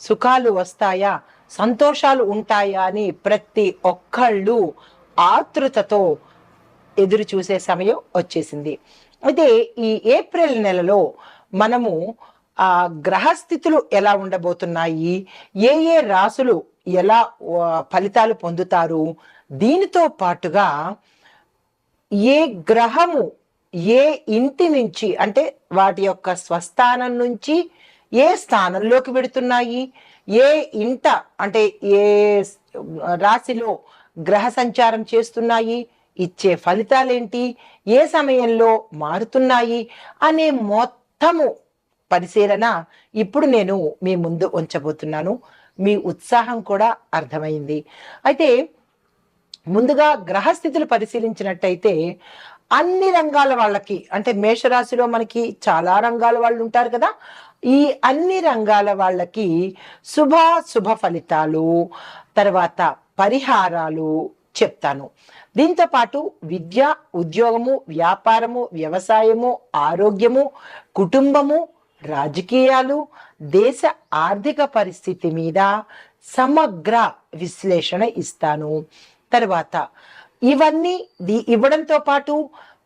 సుఖాలు వస్తాయా? సంతోషాలు ఉంటాయా అని ప్రతి ఒక్కళ్ళు ఆతృతతో ఎదురు చూసే సమయం వచ్చేసింది. అయితే ఈ ఏప్రిల్ నెలలో మనము ఆ గ్రహస్థితులు ఎలా ఉండబోతున్నాయి? ఏ ఏ రాసులు ఎలా ఫలితాలు పొందుతారు? దీనితో పాటుగా ఏ గ్రహము ఏ ఇంటి నుంచి అంటే వాటి యొక్క స్వస్థానం నుంచి ఏ స్థానంలోకి వెడుతున్నాయి? ఏ ఇంట అంటే ఏ రాశిలో గ్రహ సంచారం చేస్తున్నాయి? ఇచ్చే ఫలితాలేంటి? ఏ సమయంలో మారుతున్నాయి? అనే మొత్తము పరిశీలన ఇప్పుడు నేను మీ ముందు ఉంచబోతున్నాను. మీ ఉత్సాహం కూడా అర్థమైంది. అయితే ముందుగా గ్రహస్థితులు పరిశీలించినట్టయితే అన్ని రంగాల వాళ్ళకి అంటే మేషరాశిలో మనకి చాలా రంగాల వాళ్ళు ఉంటారు కదా. ఈ అన్ని రంగాల వాళ్ళకి శుభ శుభ ఫలితాలు తర్వాత పరిహారాలు చెప్తాను. దీంతో పాటు విద్య ఉద్యోగము వ్యాపారము వ్యవసాయము ఆరోగ్యము కుటుంబము రాజకీయాలు దేశ ఆర్థిక పరిస్థితి మీద సమగ్ర విశ్లేషణ ఇస్తాను. తర్వాత ఇవన్నీ ఇవ్వడంతో పాటు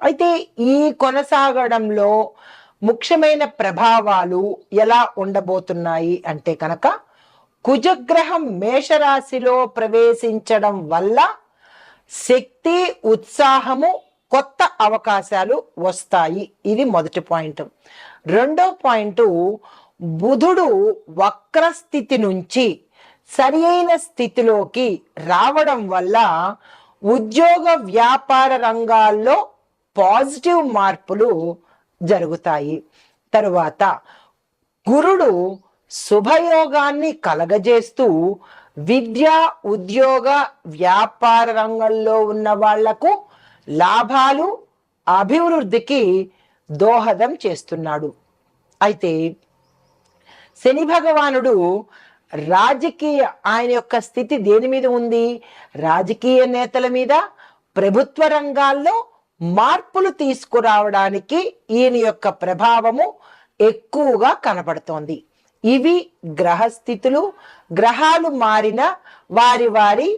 అయితే ఈ కొనసాగడంలో ముఖ్యమైన ప్రభావాలు ఎలా ఉండబోతున్నాయి అంటే కనుక కుజగ్రహం మేషరాశిలో ప్రవేశించడం వల్ల శక్తి ఉత్సాహము కొత్త అవకాశాలు వస్తాయి. ఇది మొదటి పాయింట్. రెండో పాయింట్ బుధుడు వక్ర స్థితి నుంచి సరి అయిన స్థితిలోకి రావడం వల్ల ఉద్యోగ వ్యాపార రంగాల్లో పాజిటివ్ మార్పులు జరుగుతాయి. తరువాత గురుడు శుభయోగాన్ని కలగజేస్తూ విద్య ఉద్యోగ వ్యాపార రంగంలో ఉన్న వాళ్ళకు లాభాలు అభివృద్ధికి దోహదం చేస్తున్నాడు. అయితే శని భగవానుడు రాజకీయ ఆయన యొక్క స్థితి దేని మీద ఉంది? రాజకీయ నేతల మీద ప్రభుత్వ రంగాల్లో మార్పులు తీసుకురావడానికి ఈయన యొక్క ప్రభావము ఎక్కువగా కనబడుతోంది. ఇవి గ్రహస్థితులు గ్రహాలు మారిన వారి వారి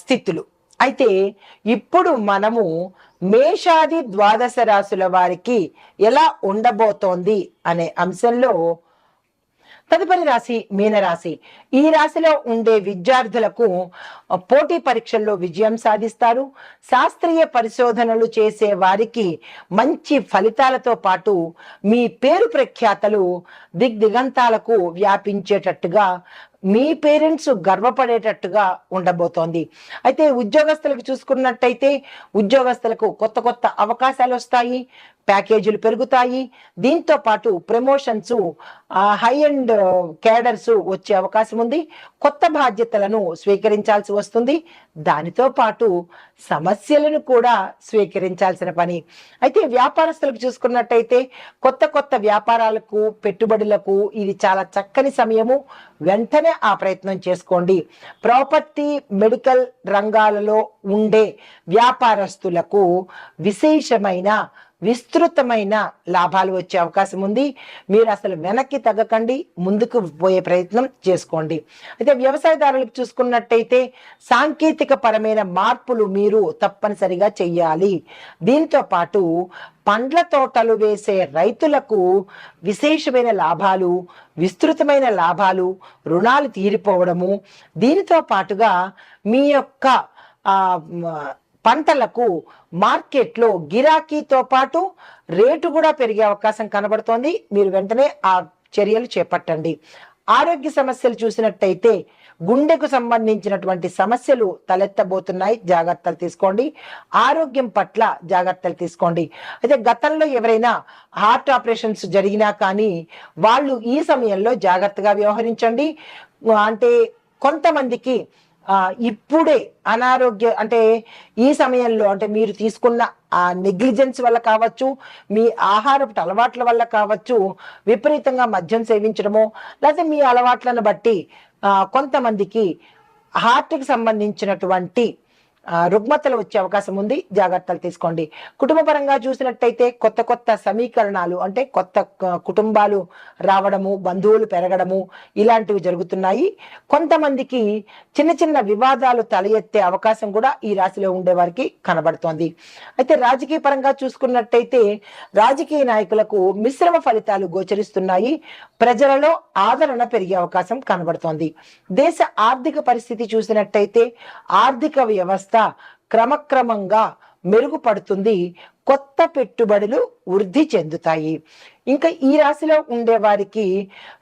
స్థితులు. అయితే ఇప్పుడు మనము మేషాది ద్వాదశ రాశుల వారికి ఎలా ఉండబోతోంది అనే అంశంలో తదుపరి రాశి మీనరాశి. ఈ రాశిలో ఉండే విద్యార్థులకు పోటీ పరీక్షల్లో విజయం సాధిస్తారు. శాస్త్రీయ పరిశోధనలు చేసే వారికి మంచి ఫలితాలతో పాటు మీ పేరు ప్రఖ్యాతలు దిగ్దిగంతాలకు వ్యాపించేటట్టుగా మీ పేరెంట్స్ గర్వపడేటట్టుగా ఉండబోతోంది. అయితే ఉద్యోగస్తులకు చూసుకున్నట్టయితే ఉద్యోగస్తులకు కొత్త కొత్త అవకాశాలు వస్తాయి ప్యాకేజీలు పెరుగుతాయి. దీంతో పాటు ప్రమోషన్స్ హై అండ్ క్యాడర్స్ వచ్చే అవకాశం ఉంది కొత్త బాధ్యతలను స్వీకరించాల్సి వస్తుంది. దానితో పాటు సమస్యలను కూడా స్వీకరించాల్సిన పని. అయితే వ్యాపారస్తులకు చూసుకున్నట్టయితే కొత్త కొత్త వ్యాపారాలకు పెట్టుబడులకు ఇది చాలా చక్కని సమయము. వెంటనే ఆ ప్రయత్నం చేసుకోండి. ప్రాపర్టీ మెడికల్ రంగాలలో ఉండే వ్యాపారస్తులకు విశేషమైన విస్తృతమైన లాభాలు వచ్చే అవకాశం ఉంది. మీరు అసలు వెనక్కి తగ్గకండి ముందుకు పోయే ప్రయత్నం చేసుకోండి. అయితే వ్యవసాయదారులకు చూసుకున్నట్టయితే సాంకేతిక పరమైన మార్పులు మీరు తప్పనిసరిగా చెయ్యాలి. దీంతో పాటు పండ్ల తోటలు వేసే రైతులకు విశేషమైన లాభాలు విస్తృతమైన లాభాలు రుణాలు తీరిపోవడము. దీనితో పాటుగా మీ యొక్క పంటలకు మార్కెట్లో గిరాకీతో పాటు రేటు కూడా పెరిగే అవకాశం కనబడుతోంది. మీరు వెంటనే ఆ చర్యలు చేపట్టండి. ఆరోగ్య సమస్యలు చూసినట్టయితే గుండెకు సంబంధించినటువంటి సమస్యలు తలెత్తబోతున్నాయి. జాగ్రత్తలు తీసుకోండి. ఆరోగ్యం పట్ల జాగ్రత్తలు తీసుకోండి. అయితే గతంలో ఎవరైనా హార్ట్ ఆపరేషన్స్ జరిగినా కానీ వాళ్ళు ఈ సమయంలో జాగ్రత్తగా వ్యవహరించండి. అంటే కొంతమందికి ఇప్పుడే అనారోగ్య అంటే ఈ సమయంలో అంటే మీరు తీసుకున్న ఆ నెగ్లిజెన్స్ వల్ల కావచ్చు మీ ఆహారపు అలవాట్ల వల్ల కావచ్చు విపరీతంగా మద్యం సేవించడమో లేకపోతే మీ అలవాట్లను బట్టి కొంతమందికి హార్ట్కి సంబంధించినటువంటి రుగ్మతలు వచ్చే అవకాశం ఉంది. జాగ్రత్తలు తీసుకోండి. కుటుంబ పరంగా చూసినట్టయితే కొత్త కొత్త సమీకరణాలు అంటే కొత్త కుటుంబాలు రావడము బంధువులు పెరగడము ఇలాంటివి జరుగుతున్నాయి. కొంతమందికి చిన్న చిన్న వివాదాలు తల ఎత్తే అవకాశం కూడా ఈ రాశిలో ఉండే వారికి కనబడుతోంది. అయితే రాజకీయ పరంగా చూసుకున్నట్టయితే రాజకీయ నాయకులకు మిశ్రమ ఫలితాలు గోచరిస్తున్నాయి. ప్రజలలో ఆదరణ పెరిగే అవకాశం కనబడుతోంది. దేశ ఆర్థిక పరిస్థితి చూసినట్టయితే ఆర్థిక వ్యవస్థ క్రమక్రమంగా మెరుగుపడుతుంది కొత్త పెట్టుబడులు వృద్ధి చెందుతాయి. ఇంకా ఈ రాశిలో ఉండే వారికి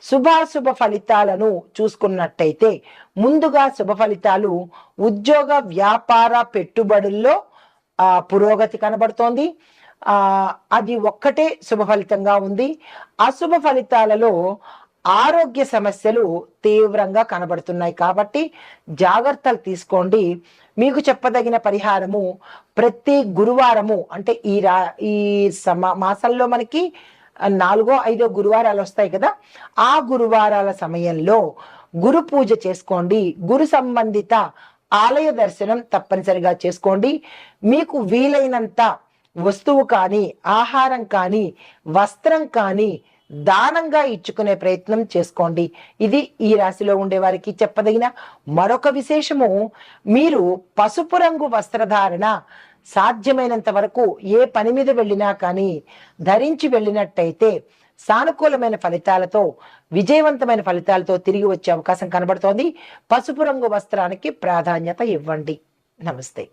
శుభాశుభ ఫలితాలను చూసుకున్నట్టయితే ముందుగా శుభ ఫలితాలు ఉద్యోగ వ్యాపార పెట్టుబడుల్లో ఆ, పురోగతి కనబడుతోంది. ఆ అది ఒక్కటే శుభ ఫలితంగా ఉంది. అశుభ ఫలితాలలో ఆరోగ్య సమస్యలు తీవ్రంగా కనబడుతున్నాయి కాబట్టి జాగ్రత్తలు తీసుకోండి. మీకు చెప్పదగిన పరిహారము ప్రతి గురువారము అంటే ఈ రా ఈ సమ మాసంలో మనకి నాలుగో ఐదో గురువారాలు వస్తాయి కదా. ఆ గురువారాల సమయంలో గురు పూజ చేసుకోండి. గురు సంబంధిత ఆలయ దర్శనం తప్పనిసరిగా చేసుకోండి. మీకు వీలైనంత వస్తువు కానీ ఆహారం కానీ వస్త్రం కానీ దానంగా ఇచ్చుకునే ప్రయత్నం చేసుకోండి. ఇది ఈ రాశిలో ఉండే వారికి చెప్పదగిన మరొక విశేషము. మీరు పసుపు రంగు వస్త్రధారణ సాధ్యమైనంత వరకు ఏ పని మీద వెళ్ళినా కానీ ధరించి వెళ్ళినట్టయితే సానుకూలమైన ఫలితాలతో విజయవంతమైన ఫలితాలతో తిరిగి వచ్చే అవకాశం కనబడుతోంది. పసుపు రంగు వస్త్రానికి ప్రాధాన్యత ఇవ్వండి. నమస్తే.